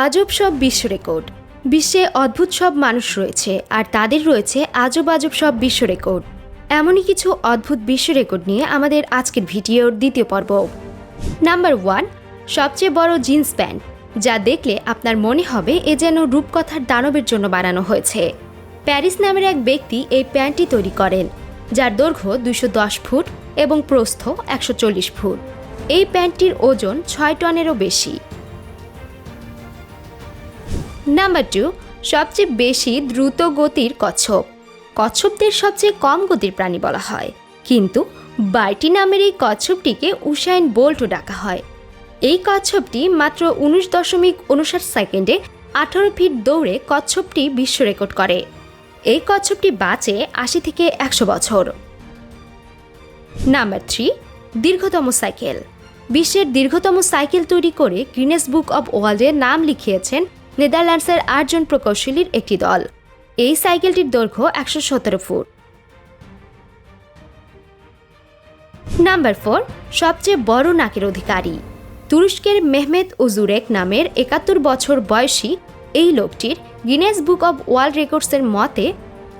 আজব সব বিশ্ব রেকর্ড। বিশ্বে অদ্ভুত সব মানুষ রয়েছে আর তাদের রয়েছে আজব আজব সব বিশ্ব রেকর্ড। এমনই কিছু অদ্ভুত বিশ্ব রেকর্ড নিয়ে আমাদের আজকের ভিডিওর দ্বিতীয় পর্ব। নাম্বার ওয়ান, সবচেয়ে বড় জিন্স প্যান্ট, যা দেখলে আপনার মনে হবে এ যেন রূপকথার দানবের জন্য বানানো হয়েছে। প্যারিস নামের এক ব্যক্তি এই প্যান্টটি তৈরি করেন, যার দৈর্ঘ্য দুশো ফুট এবং প্রস্থ একশো চল্লিশ ফুট। এই প্যান্টটির ওজন ছয় টনেরও বেশি। নাম্বার টু সবচেয়ে বেশি দ্রুত গতির কচ্ছপ। কচ্ছপদের সবচেয়ে কম গতির প্রাণী বলা হয়। কিন্তু বাইটি নামের এই কচ্ছপটিকে উসাইন বোল্টও ডাকা হয়। এই কচ্ছপটি মাত্র উনিশ দশমিক উনষাট সেকেন্ডে আঠারো ফিট দৌড়ে কচ্ছপটি বিশ্ব রেকর্ড করে। এই কচ্ছপটি বাঁচে আশি থেকে একশো বছর। নাম্বার থ্রি দীর্ঘতম সাইকেল। বিশ্বের দীর্ঘতম সাইকেল তৈরি করে গিনেস বুক অব ওয়ার্ল্ডে নাম লিখিয়েছেন নেদারল্যান্ডসের আটজন প্রকৌশলীর একটি দল। এই সাইকেলটির দৈর্ঘ্য একশো সতেরো ফুট। নাম্বার ফোর, সবচেয়ে বড় নাকের অধিকারী। তুরস্কের মেহমেদ উজুরেক নামের একাত্তর বছর বয়সী এই লোকটির গিনেস বুক অব ওয়ার্ল্ড রেকর্ডসের মতে,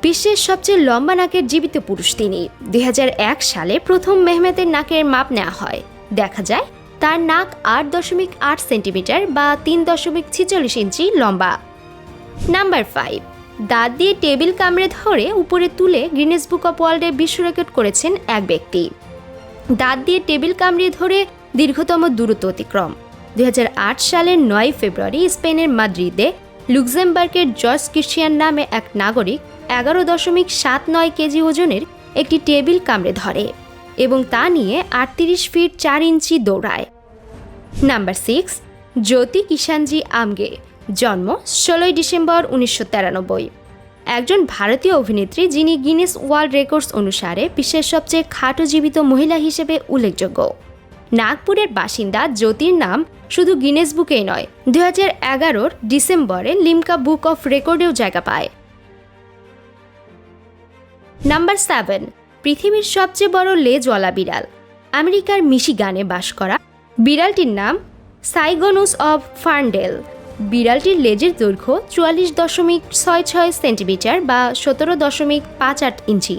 বিশ্বের সবচেয়ে লম্বা নাকের জীবিত পুরুষ তিনি। দুই হাজার এক সালে প্রথম মেহমেদের নাকের মাপ নেওয়া হয়। দেখা যায় তার নাক আট দশমিক আট সেন্টিমিটার বা তিন দশমিক ছিচল্লিশ ইঞ্চি লম্বা। নাম্বার ফাইভ, দাঁত দিয়ে টেবিল কামড়ে ধরে উপরে তুলে গিনেস বুক অফ ওয়ার্ল্ডে বিশ্ব রেকর্ড করেছেন এক ব্যক্তি। দাঁত দিয়ে টেবিল কামড়ে ধরে দীর্ঘতম দূরত্ব অতিক্রম। দুই হাজার আট সালের নয় ফেব্রুয়ারি স্পেনের মাদ্রিদে লুক্সেমবার্গের জর্জ ক্রিশ্চিয়ান নামে এক নাগরিক এগারো দশমিক সাত নয় কেজি ওজনের একটি টেবিল কামড়ে ধরে। এবং তা নিয়ে আটত্রিশ ফিট চার ইঞ্চি দৌড়ায়। নাম্বার সিক্স, জ্যোতি কিষানজি আমগে, জন্ম ষোলোই ডিসেম্বর উনিশশো তিরানব্বই। একজন ভারতীয় অভিনেত্রী যিনি গিনেস ওয়ার্ল্ড রেকর্ডস অনুসারে বিশ্বের সবচেয়ে খাটো জীবিত মহিলা হিসেবে উল্লেখযোগ্য। নাগপুরের বাসিন্দা জ্যোতির নাম শুধু গিনেস বুকেই নয় দু হাজার এগারোর ডিসেম্বরে লিমকা বুক অফ রেকর্ডেও জায়গা পায়। নাম্বার সেভেন পৃথিবীর সবচেয়ে বড় লেজওয়ালা বিড়াল আমেরিকার মিশিগানে বাস করা। বিড়ালটির নাম সাইগনুস অফ ফার্নডেল। বিড়ালটির লেজের দৈর্ঘ্য চুয়াল্লিশ দশমিক ছয় ছয় সেন্টিমিটার বা সতেরো দশমিক পাঁচ আট ইঞ্চি।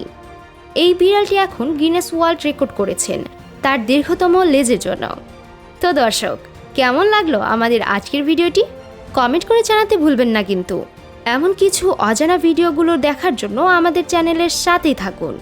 এই বিড়ালটি এখন গিনেস ওয়ার্ল্ড রেকর্ড করেছেন, তার দীর্ঘতম লেজের জন্য। তো দর্শক, কেমন লাগল আমাদের আজকের ভিডিওটি? কমেন্ট করে জানাতে ভুলবেন না কিন্তু। এমন কিছু অজানা ভিডিওগুলো দেখার জন্য আমাদের চ্যানেলের সাথেই থাকুন।